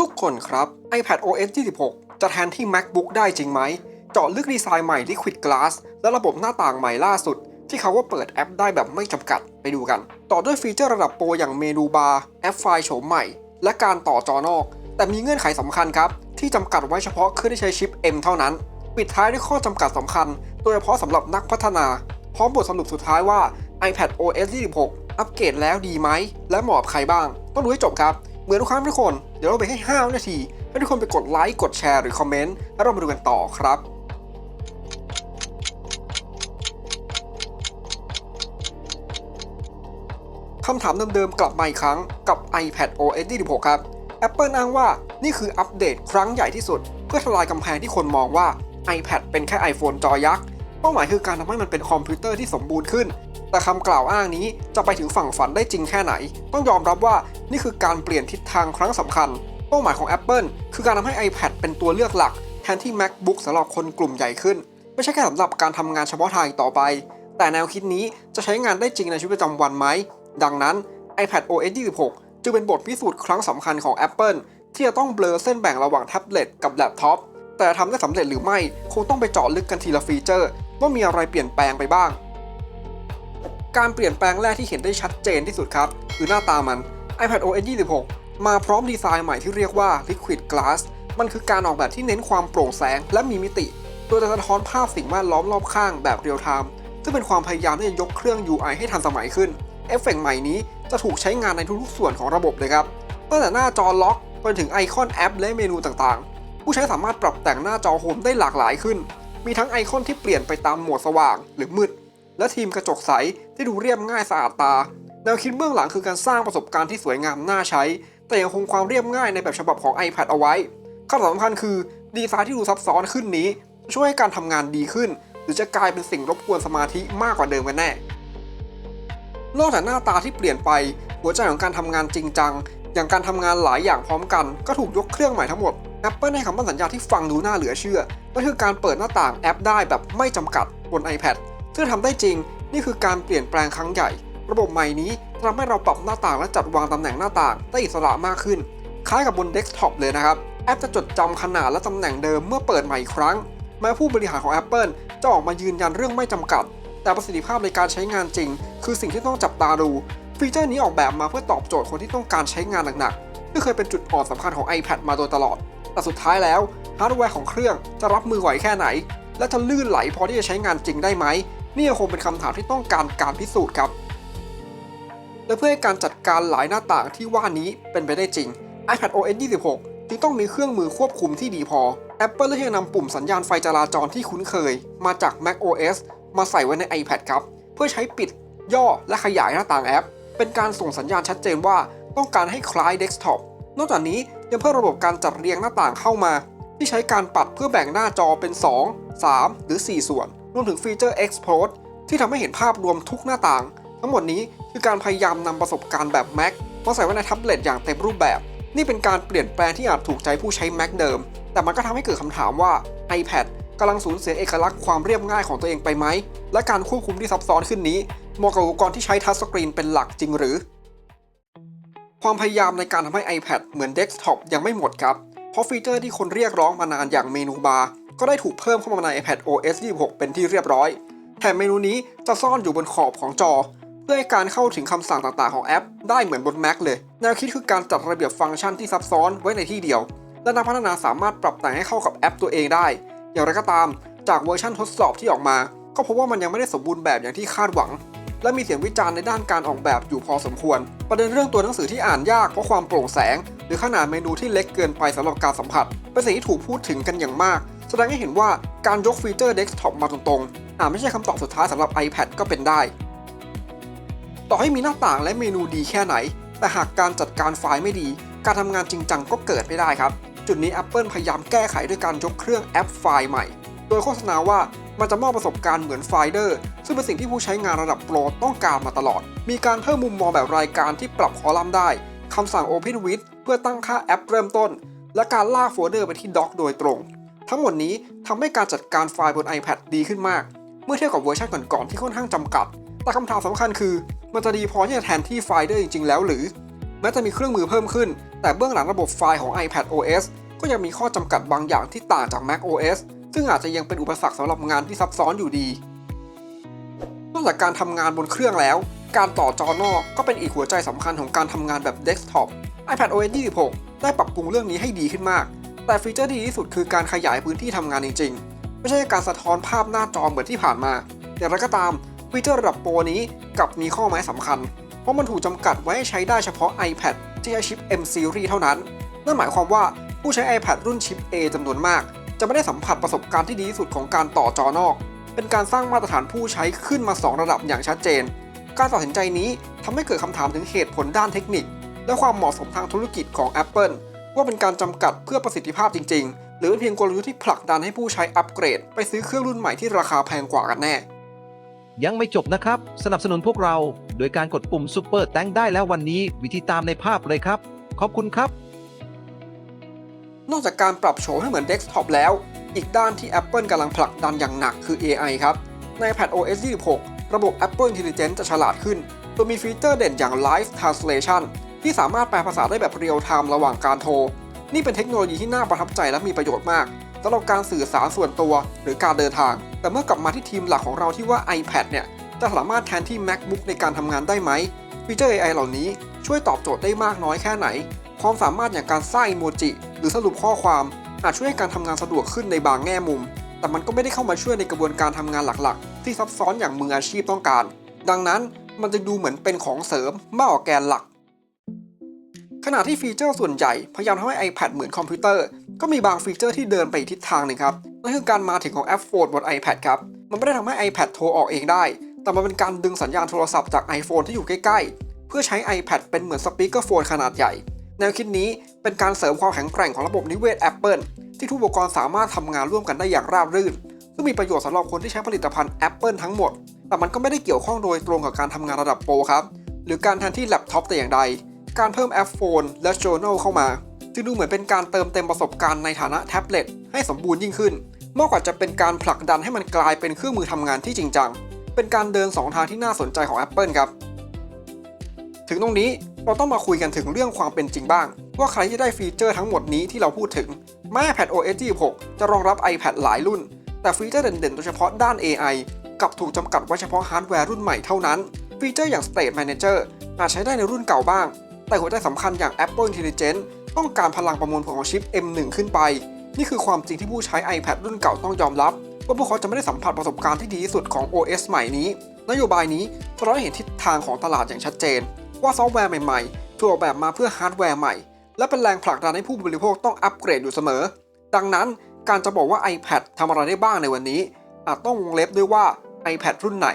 ทุกคนครับ iPad OS 26 จะแทนที่ MacBook ได้จริงไหม เจาะลึกดีไซน์ใหม่ Liquid Glass และระบบหน้าต่างใหม่ล่าสุด ที่เขาว่าเปิดแอปได้แบบไม่จำกัดไปดูกัน ต่อด้วยฟีเจอร์ระดับโปรอย่างเมนูบาร์แอปไฟล์โฉมใหม่ และการต่อจอนอก แต่มีเงื่อนไขสำคัญครับ ที่จำกัดไว้เฉพาะเครื่องที่ใช้ชิป M เท่านั้น ปิดท้ายด้วยข้อจำกัดสำคัญ โดยเฉพาะสำหรับนักพัฒนา พร้อมบทสรุปสุดท้ายว่า iPad OS 26 อัปเกรดแล้วดีไหม และเหมาะกับใครบ้าง ต้องดูให้จบครับ มือนทุกครั้งทุกคน เดี๋ยวเราไปให้5นาที ให้ทุกคนไปกดไลค์ กดแชร์หรือคอมเมนต์ แล้วเรามาดูกันต่อครับคำถามเดิมๆกลับมาอีกครั้งกับ iPad OS 26ครับ Apple อ้างว่านี่คืออัปเดตครั้งใหญ่ที่สุด เพื่อทลายกำแพงที่คนมองว่า iPad เป็นแค่ iPhone จอยักษ์ เป้าหมายคือการทำให้มันเป็นคอมพิวเตอร์ที่สมบูรณ์ขึ้น แต่คำกล่าวอ้างนี้จะไปถึงฝั่งฝันได้จริงแค่ไหน ต้องยอมรับว่านี่คือการเปลี่ยนทิศทางครั้งสำคัญ เป้าหมายของ Apple คือการทำให้ iPad เป็นตัวเลือกหลัก แทนที่ MacBook สำหรับคนกลุ่มใหญ่ขึ้น ไม่ใช่แค่สำหรับการทำงานเฉพาะทางต่อไป แต่แนวคิดนี้จะใช้งานได้จริงในชีวิตประจำวันไหม ดังนั้น iPad OS 26 จึงเป็นบทพิสูจน์ครั้งสำคัญของ Apple ที่จะต้องเบลอเส้นแบ่งระหว่างแท็บเล็ตกับแล็ปท็อปแต่ทำได้สำเร็จหรือไม่คงต้องไปเจาะลึกกันทีละฟีเจอร์ ว่ามีอะไรเปลี่ยนแปลงไปบ้าง การเปลี่ยนแปลงแรกที่เห็นได้ชัดเจนที่สุดครับ คือหน้าตามัน iPad OS 26 มาพร้อมดีไซน์ใหม่ที่เรียกว่า Liquid Glass มันคือการออกแบบที่เน้นความโปร่งแสงและมีมิติ โดยจะสะท้อนภาพสิ่งแวดล้อมรอบข้างแบบเรียลไทม์ซึ่งเป็นความพยายามที่จะยกเครื่อง UI ให้ทันสมัยขึ้น เอฟเฟกต์ใหม่นี้จะถูกใช้งานในทุกๆส่วนของระบบเลยครับ ตั้งแต่หน้าจอล็อกไปถึงไอคอนแอปและเมนูต่างๆ ผู้ใช้สามารถปรับแต่งหน้าจอโฮมได้หลากหลายขึ้น มีทั้งไอคอนที่เปลี่ยนไปตามโหมดสว่าง หรือมืด และทีมกระจกใสที่ดูเรียบง่ายสะอาดตา แนวคิดเบื้องหลังคือการสร้างประสบการณ์ที่สวยงามน่าใช้ แต่ยังคงความเรียบง่ายในแบบฉบับของ iPad เอาไว้ข้อสำคัญคือดีไซน์ที่ดูซับซ้อนขึ้นนี้ ช่วยให้การทำงานดีขึ้น หรือจะกลายเป็นสิ่งรบกวนสมาธิมากกว่าเดิมกันแน่ นอกจากหน้าตาที่เปลี่ยนไปหัวใจของการทำงานจริงจัง อย่างการทำงานหลายอย่างพร้อมกัน ก็ถูกยกเครื่องใหม่ทั้งหมด Apple ให้คำมั่นสัญญาที่ฟังดูน่าเหลือเชื่อนั่นคือการเปิดหน้าต่างแอปได้แบบไม่จำกัดบน iPad ซึ่งทำได้จริง นี่คือการเปลี่ยนแปลงครั้งใหญ่ ระบบใหม่นี้ทำให้เราปรับหน้าต่างและจัดวางตำแหน่งหน้าต่างได้อิสระมากขึ้น คล้ายกับบนเดสก์ท็อปเลยนะครับ แอปจะจดจำขนาดและตำแหน่งเดิมเมื่อเปิดใหม่อีกครั้ง แม้ผู้บริหารของ Apple จะออกมายืนยันเรื่องไม่จำกัด แต่ประสิทธิภาพในการใช้งานจริง คือสิ่งที่ต้องจับตาดู ฟีเจอร์นี้ออกแบบมาเพื่อตอบโจทย์คนที่ต้องการใช้งานหนักๆที่เคยเป็นจุดอ่อนสำคัญของ iPad มาโดยตลอด แต่สุดท้ายแล้วฮาร์ดแวร์ของเครื่องจะรับมือไหวแค่ไหน และจะลื่นไหลพอที่จะใช้งานจริงได้ไหม นี่คงเป็นคำถามที่ต้องการการพิสูจน์ครับ และเพื่อให้การจัดการหลายหน้าต่างที่ว่านี้เป็นไปได้จริง iPad OS 26 จึงต้องมีเครื่องมือควบคุมที่ดีพอ Apple เลือกที่จะนำปุ่มสัญญาณไฟจราจรที่คุ้นเคย มาจาก Mac OS มาใส่ไว้ใน iPad ครับ เพื่อใช้ปิด ย่อและขยายหน้าต่างแอป เป็นการส่งสัญญาณชัดเจนว่าต้องการให้คล้ายเดสก์ท็อปนอกจากนี้ยังเพิ่มระบบการจัดเรียงหน้าต่างเข้ามา ที่ใช้การปัดเพื่อแบ่งหน้าจอเป็น 2 3 หรือ 4 ส่วน รวมถึงฟีเจอร์ Export ที่ทำให้เห็นภาพรวมทุกหน้าต่าง ทั้งหมดนี้คือการพยายามนำประสบการณ์แบบ Mac มาใส่ไว้ในแท็บเล็ตอย่างเต็มรูปแบบ นี่เป็นการเปลี่ยนแปลงที่อาจถูกใจผู้ใช้ Mac เดิม แต่มันก็ทำให้เกิดคำถามว่า iPad กำลังสูญเสียเอกลักษณ์ความเรียบง่ายของตัวเองไปไหม และการควบคุมที่ซับซ้อนขึ้นนี้เหมาะกับอุปกรณ์ที่ใช้ทัชสกรีนเป็นหลักจริงหรือ ความพยายามในการทำให้ iPad เหมือนเดสก์ท็อปยังไม่หมดครับ เพราะฟีเจอร์ที่คนเรียกร้องมานานอย่างเมนูบาร์ ก็ได้ถูกเพิ่มเข้ามาใน iPad OS 26 เป็นที่เรียบร้อย แถมเมนูนี้จะซ่อนอยู่บนขอบของจอ เพื่อให้การเข้าถึงคำสั่งต่างๆของแอป ได้เหมือนบน Mac เลย แนวคิดคือการจัดระเบียบฟังก์ชันที่ซับซ้อนไว้ในที่เดียว และนักพัฒนาสามารถปรับแต่งให้เข้ากับแอปตัวเองได้ อย่างไรก็ตาม จากเวอร์ชันทดสอบที่ออกมา ก็พบว่ามันยังไม่ได้สมบูรณ์แบบอย่างที่คาดหวัง และมีเสียงวิจารณ์ในด้านการออกแบบอยู่พอสมควร ประเด็นเรื่องตัวหนังสือที่อ่านยากเพราะความโปร่งแสง หรือขนาดเมนูที่เล็กเกินไปสำหรับการสัมผัสเป็นสิ่งที่ถูกพูดถึงกันอย่างมาก แสดงให้เห็นว่าการยกฟีเจอร์เดสก์ท็อปมาตรงๆ อาจไม่ใช่คำตอบสุดท้ายสำหรับ iPad ก็เป็นได้ ต่อให้มีหน้าต่างและเมนูดีแค่ไหน แต่หากการจัดการไฟล์ไม่ดี การทำงานจริงจังก็เกิดไม่ได้ครับ จุดนี้ Apple พยายามแก้ไขด้วยการยกเครื่องแอปไฟล์ใหม่ โดยโฆษณาว่ามันจะมอบประสบการณ์เหมือนไฟเดอร์ซึ่งเป็นสิ่งที่ผู้ใช้งานระดับโปรต้องการมาตลอด มีการเพิ่มมุมมองแบบรายการที่ปรับคอลัมน์ได้คำสั่ง Open with เพื่อตั้งค่าแอปเริ่มต้น และการลากโฟลเดอร์ไปที่ด็อกโดยตรง ทั้งหมดนี้ทำให้การจัดการไฟล์บน iPad ดีขึ้นมาก เมื่อเทียบกับเวอร์ชันก่อนๆที่ค่อนข้างจำกัด แต่คำถามสำคัญคือ มันจะดีพอที่จะแทนที่ไฟเดอร์จริงๆ แล้วหรือ แม้จะมีเครื่องมือเพิ่มขึ้น แต่เบื้องหลังระบบไฟล์ของ iPad OS ก็ยังมีข้อจำกัดบางอย่างที่ต่างจาก Mac OS ซึ่งอาจจะยังเป็นอุปสรรคสำหรับงานที่ซับซ้อนอยู่ดี นอกจากการทำงานบนเครื่องแล้ว การต่อจอนอกก็เป็นอีกหัวใจสำคัญของการทำงานแบบเดสก์ท็อป iPad OS 26 ได้ปรับปรุงเรื่องนี้ให้ดีขึ้นมาก แต่ฟีเจอร์ที่ดีที่สุดคือการขยายพื้นที่ทำงานจริงๆ ไม่ใช่การสะท้อนภาพหน้าจอเหมือนที่ผ่านมา อย่างไรก็ตามฟีเจอร์ระดับโปรนี้กลับมีข้อแม้สำคัญ เพราะมันถูกจำกัดไว้ให้ใช้ได้เฉพาะ iPad ที่ใช้ชิป M Series เท่านั้น นั่นหมายความว่าผู้ใช้ iPad รุ่นชิป A จำนวนมาก จะไม่ได้สัมผัสประสบการณ์ที่ดีที่สุดของการต่อจอนอก เป็นการสร้างมาตรฐานผู้ใช้ขึ้นมา 2 ระดับอย่างชัดเจน การตัดสินใจนี้ทำให้เกิดคำถามถึงเหตุผลด้านเทคนิค และความเหมาะสมทางธุรกิจของ Apple ว่าเป็นการจำกัดเพื่อประสิทธิภาพจริง ๆ หรือเป็นเพียงกลยุทธ์ที่ผลักดันให้ผู้ใช้อัปเกรด ไปซื้อเครื่องรุ่นใหม่ที่ราคาแพงกว่ากันแน่ ยังไม่จบนะครับ สนับสนุนพวกเราโดยการกดปุ่ม Super แตงได้แล้ววันนี้วิธีตามในภาพเลยครับ ขอบคุณครับ นอกจากการปรับโฉมให้เหมือนเดสก์ท็อปแล้ว อีกด้านที่ Apple กำลังผลักดันอย่างหนักคือ AI ครับใน iPad OS 26 ระบบ Apple Intelligence จะฉลาดขึ้นโดยมีฟีเจอร์เด่นอย่าง Live Translation ที่สามารถแปลภาษาได้แบบเรียลไทม์ระหว่างการโทร นี่เป็นเทคโนโลยีที่น่าประทับใจและมีประโยชน์มากสำหรับการสื่อสารส่วนตัวหรือการเดินทาง แต่เมื่อกลับมาที่ทีมหลักของเราที่ว่า iPad เนี่ยจะสามารถแทนที่ MacBook ในการทำงานได้ไหมฟีเจอร์ AI เหล่านี้ช่วยตอบโจทย์ได้มากน้อยแค่ไหน ความสามารถอย่างการสร้างอีโมจิ หรือสรุปข้อความ อาจช่วยให้การทำงานสะดวกขึ้นในบางแง่มุม แต่มันก็ไม่ได้เข้ามาช่วยในกระบวนการทำงานหลักๆ ที่ซับซ้อนอย่างมืออาชีพต้องการ ดังนั้นมันจะดูเหมือนเป็นของเสริมมากกว่าแกนหลัก ขณะที่ฟีเจอร์ส่วนใหญ่พยายามทำให้ iPad เหมือนคอมพิวเตอร์ ก็มีบางฟีเจอร์ที่เดินไปอีกทิศทางหนึ่งครับนั่นคือการมาถึงของแอปโฟนบน iPad ครับ มันไม่ได้ทำให้ iPad โทรออกเองได้ แต่มันเป็นการดึงสัญญาณโทรศัพท์จาก iPhone ที่อยู่ใกล้ๆ เพื่อใช้ iPad เป็นเหมือนสปีกเกอร์โฟนขนาดใหญ่ แนวคิดนี้เป็นการเสริมความแข็งแกร่งของระบบนิเวศ Apple ที่ทุกอุปกรณ์สามารถทำงานร่วมกันได้อย่างราบรื่น ซึ่งมีประโยชน์สำหรับคนที่ใช้ผลิตภัณฑ์ Apple ทั้งหมด แต่มันก็ไม่ได้เกี่ยวข้องโดยตรงกับการทำงานระดับโปรครับ หรือการแทนที่แล็ปท็อปแต่อย่างใด การเพิ่มแอปโฟนและ Journal เข้ามา จึงดูเหมือนเป็นการเติมเต็มประสบการณ์ในฐานะแท็บเล็ตให้สมบูรณ์ยิ่งขึ้น มากกว่าจะเป็นการผลักดันให้มันกลายเป็นเครื่องมือทำงานที่จริงจัง เป็นการเดินสองทางที่น่าสนใจของ Apple ครับ ถึงตรงนี้เราต้องมาคุยกันถึงเรื่องความเป็นจริงบ้าง ว่าใครที่ได้ฟีเจอร์ทั้งหมดนี้ที่เราพูดถึงแม้ iPad OS 26 จะรองรับ iPad หลายรุ่น แต่ฟีเจอร์เด่นๆ โดยเฉพาะด้าน AI กับถูกจำกัดไว้เฉพาะฮาร์ดแวร์รุ่นใหม่เท่านั้น ฟีเจอร์อย่าง State Manager อาจใช้ได้ในรุ่นเก่าบ้าง แต่หัวใจสำคัญอย่าง Apple Intelligence ต้องการพลังประมวลผลของชิป M1 ขึ้นไป นี่คือความจริงที่ผู้ใช้ iPad รุ่นเก่าต้องยอมรับ ว่าพวกเขาจะไม่ได้สัมผัสประสบการณ์ที่ดีที่สุดของ OS ใหม่นี้ นโยบายนี้สะท้อนให้เห็นทิศทางของตลาดอย่างชัดเจน ว่าซอฟต์แวร์ใหม่ๆถูกออกแบบมาเพื่อฮาร์ดแวร์ใหม่ และเป็นแรงผลักดันให้ผู้บริโภคต้องอัปเกรดอยู่เสมอ ดังนั้นการจะบอกว่า iPad ทำอะไรได้บ้างในวันนี้ อาจต้องวงเล็บด้วยว่า iPad รุ่นไหน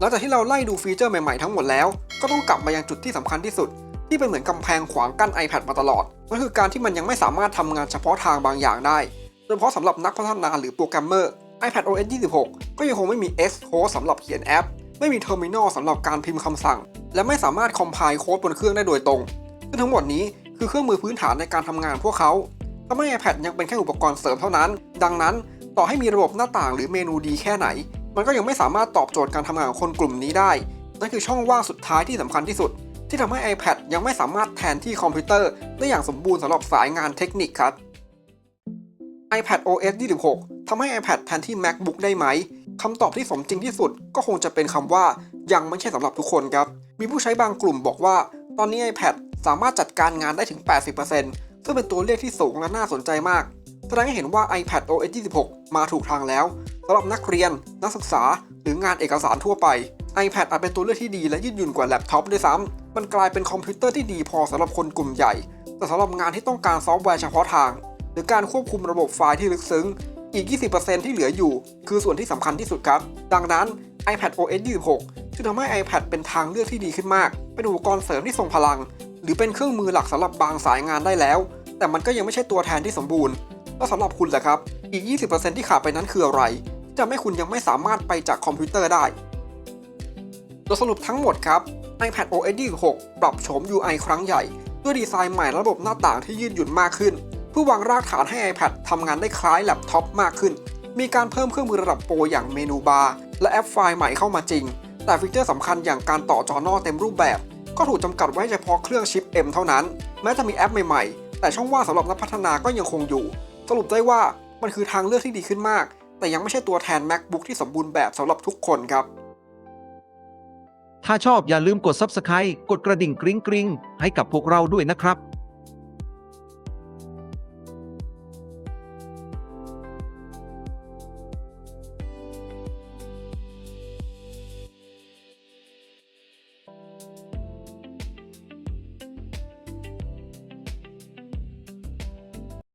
หลังจากที่เราไล่ดูฟีเจอร์ใหม่ๆทั้งหมดแล้ว ก็ต้องกลับมายังจุดที่สำคัญที่สุด ที่เป็นเหมือนกำแพงขวางกั้น iPad มาตลอดนั่นคือการที่มันยังไม่สามารถทำงานเฉพาะทางบางอย่างได้ โดยเฉพาะสำหรับนักพัฒนาหรือโปรแกรมเมอร์ iPad OS 26 ก็ยังคงไม่มี Xcode สำหรับเขียนแอป ไม่มี Terminal สำหรับการพิมพ์คำสั่ง และไม่สามารถ compile โค้ดบนเครื่องได้โดยตรง ซึ่งทั้งหมดนี้คือเครื่องมือพื้นฐานในการทำงานพวกเขาทำให้ iPad ยังเป็นแค่อุปกรณ์เสริมเท่านั้น ดังนั้น ต่อให้มีระบบหน้าต่างหรือเมนูดีแค่ไหน มันก็ยังไม่สามารถตอบโจทย์การทำงานของคนกลุ่มนี้ได้ นั่นคือช่องว่างสุดท้ายที่สำคัญที่สุด ที่ทำให้ iPad ยังไม่สามารถแทนที่คอมพิวเตอร์ได้อย่างสมบูรณ์สำหรับสายงานเทคนิคครับ iPad OS 26ทำให้ iPad แทนที่ MacBook ได้ไหมคำตอบที่สมจริงที่สุดก็คงจะเป็นคำว่ายังไม่ใช่สำหรับทุกคนครับ มีผู้ใช้บางกลุ่มบอกว่า ตอนนี้ iPad สามารถจัดการงานได้ถึง 80%ซึ่งเป็นตัวเลขที่สูงและน่าสนใจมาก แสดงให้เห็นว่า iPad OS 26 มาถูกทางแล้วสำหรับนักเรียน นักศึกษา หรืองานเอกสารทั่วไป iPad อาจเป็นตัวเลือกที่ดีและยืดหยุ่นกว่าแล็ปท็อปด้วยซ้ำมันกลายเป็นคอมพิวเตอร์ที่ดีพอสำหรับคนกลุ่มใหญ่ แต่สำหรับงานที่ต้องการซอฟต์แวร์เฉพาะทาง หรือการควบคุมระบบไฟล์ที่ลึกซึ้ง อีก 20%ที่เหลืออยู่ คือส่วนที่สำคัญที่สุดครับ ดังนั้น iPad OS 26 จึงทำให้ iPad เป็นทางเลือกที่ดีขึ้นมาก เป็นอุปกรณ์เสริมที่ทรงพลัง หรือเป็นเครื่องมือหลักสำหรับบางสายงานได้แล้ว แต่มันก็ยังไม่ใช่ตัวแทนที่สมบูรณ์ แล้วสำหรับคุณล่ะครับ อีก 20%ที่ขาดไปนั้นคืออะไรที่ทำให้คุณยังไม่สามารถไปจากคอมพิวเตอร์ได้โดยสรุปทั้งหมดครับ iPad OS 26 ปรับโฉม UI ครั้งใหญ่ ด้วยดีไซน์ใหม่ระบบหน้าต่างที่ยืดหยุ่นมากขึ้น เพื่อวางรากฐานให้ iPad ทำงานได้คล้ายแล็ปท็อปมากขึ้น มีการเพิ่มเครื่องมือระดับโปรอย่างเมนูบาร์และแอปไฟล์ใหม่เข้ามาจริง แต่ฟีเจอร์สำคัญอย่างการต่อจอนอเต็มรูปแบบ ก็ถูกจำกัดไว้เฉพาะเครื่องชิป M เท่านั้น แม้จะมีแอปใหม่ๆ แต่ช่องว่างสำหรับนักพัฒนาก็ยังคงอยู่ สรุปได้ว่ามันคือทางเลือกที่ดีขึ้นมาก แต่ยังไม่ใช่ตัวแทน MacBook ที่สมบูรณ์แบบสำหรับทุกคนครับ ถ้าชอบอย่าลืมกด Subscribe กดกระดิ่งกริ๊งกริ๊งให้กับพวกเราด้วยนะครับ